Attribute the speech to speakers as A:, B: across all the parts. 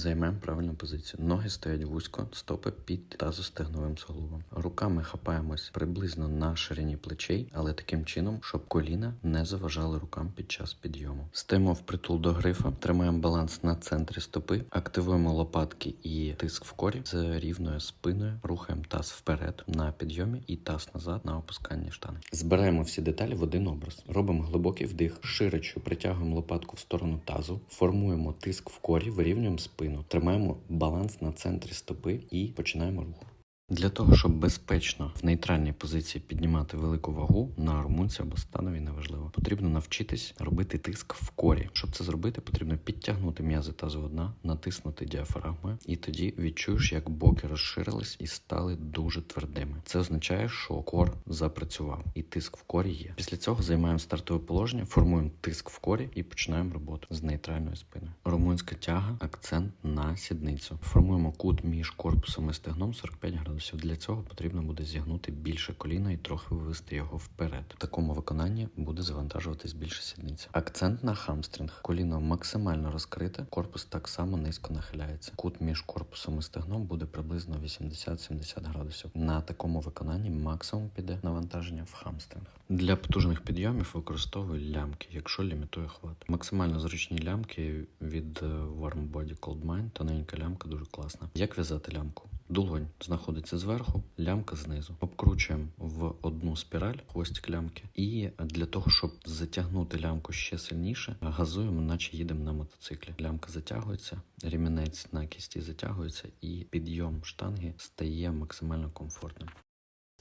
A: Займемо правильну позицію. Ноги стоять вузько, стопи під тазостегновим суглобом. Руками хапаємось приблизно на ширині плечей, але таким чином, щоб коліна не заважали рукам під час підйому. Стаємо впритул до грифа, тримаємо баланс на центрі стопи, активуємо лопатки і тиск в корі з рівною спиною, рухаємо таз вперед на підйомі і таз назад на опусканні штани. Збираємо всі деталі в один образ. Робимо глибокий вдих, широчу, притягуємо лопатку в сторону тазу, формуємо тиск в корі, вирівнюємо спину, тримаємо баланс на центрі стопи і починаємо рух. Для того, щоб безпечно в нейтральній позиції піднімати велику вагу на румунці або станові, неважливо, потрібно навчитись робити тиск в корі. Щоб це зробити, потрібно підтягнути м'язи тазового дна, натиснути діафрагмою, і тоді відчуєш, як боки розширились і стали дуже твердими. Це означає, що кор запрацював, і тиск в корі є. Після цього займаємо стартове положення, формуємо тиск в корі і починаємо роботу з нейтральною спиною. Румунська тяга, акцент на сідницю. Формуємо кут між корпусом і стегном 45 градусів. Для цього потрібно буде зігнути більше коліна і трохи вивести його вперед. В такому виконанні буде завантажуватись більше сідниця. Акцент на хамстринг. Коліно максимально розкрите, корпус так само низько нахиляється. Кут між корпусом і стегном буде приблизно 80-70 градусів. На такому виконанні максимум піде навантаження в хамстринг. Для потужних підйомів використовую лямки, якщо лімітує хват. Максимально зручні лямки від е, Warm Body Cold Mind. Тоненька лямка дуже класна. Як в'язати лямку? Долонь знаходиться зверху, лямка знизу. Обкручуємо в одну спіраль хвостик лямки, і для того, щоб затягнути лямку ще сильніше, газуємо, наче їдемо на мотоциклі. Лямка затягується, рімінець на кісті затягується, і підйом штанги стає максимально комфортним.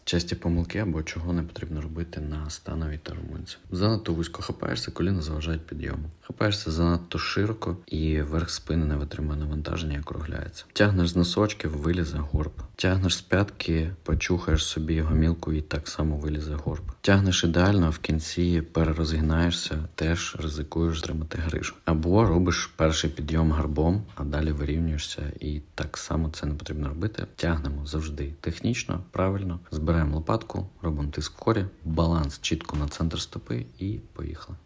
A: Часті помилки або чого не потрібно робити на становій та румунці. Занадто вузько хапаєшся, коліна заважають підйому. Хапаєшся занадто широко і верх спини не витримує навантаження і округляється. Тягнеш з носочків, вилізе горб. Тягнеш з п'ятки, почухаєш собі гомілку і так само вилізе горб. Тягнеш ідеально, а в кінці перерозгинаєшся, теж ризикуєш зтримати грижу. Або робиш перший підйом гарбом, а далі вирівнюєшся, і так само це не потрібно робити. Тягнемо завжди технічно, правильно, збираємо лопатку, робимо тиск в корі, баланс чітко на центр стопи і поїхали.